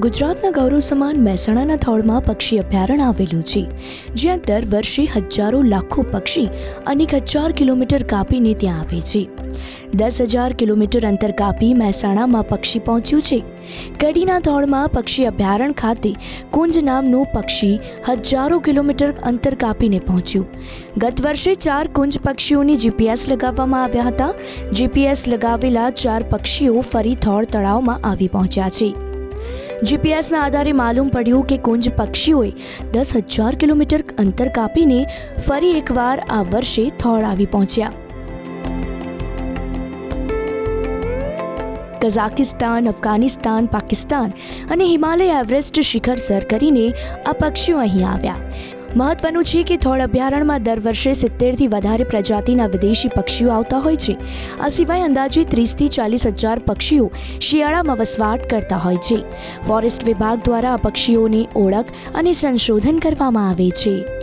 ગુજરાતના ગૌરવ સમાન મહેસાણાના થોળમાં પક્ષી અભયારણ્ય આવેલું છે, જ્યાં દર વર્ષે હજારો લાખો પક્ષી અનેક હજાર કિલોમીટર કાપીને ત્યાં આવે છે. દસ હજાર કિલોમીટર અંતર કાપી મહેસાણામાં પક્ષી પહોંચ્યું છે. કડીના થોળમાં પક્ષી અભયારણ્ય ખાતે કુંજ નામનું પક્ષી હજારો કિલોમીટર અંતર કાપીને પહોંચ્યું. ગત વર્ષે ચાર કુંજ પક્ષીઓની જીપીએસ લગાવવામાં આવ્યા હતા. જીપીએસ લગાવેલા ચાર પક્ષીઓ ફરી થોળ તળાવમાં આવી પહોંચ્યા છે. જીપીએસના આધારે માલુમ પડ્યું કે કુંજ પક્ષીઓએ દસ હજાર કિલોમીટર અંતર કાપીને ફરી એકવાર આ વર્ષે થોળ આવી પહોંચ્યા. કઝાકિસ્તાન અફઘાનિસ્તાન, પાકિસ્તાન અને હિમાલય એવરેસ્ટ શિખર સર કરીને આ પક્ષીઓ અહીં આવ્યા. મહત્વનું છે કે થોળ અભયારણ્યમાં દર વર્ષે સિત્તેરથી વધારે પ્રજાતિના વિદેશી પક્ષીઓ આવતા હોય છે. આ સિવાય અંદાજે ત્રીસથી ચાલીસ હજાર પક્ષીઓ શિયાળામાં વસવાટ કરતા હોય છે. ફોરેસ્ટ વિભાગ દ્વારા આ પક્ષીઓની ઓળખ અને સંશોધન કરવામાં આવે છે.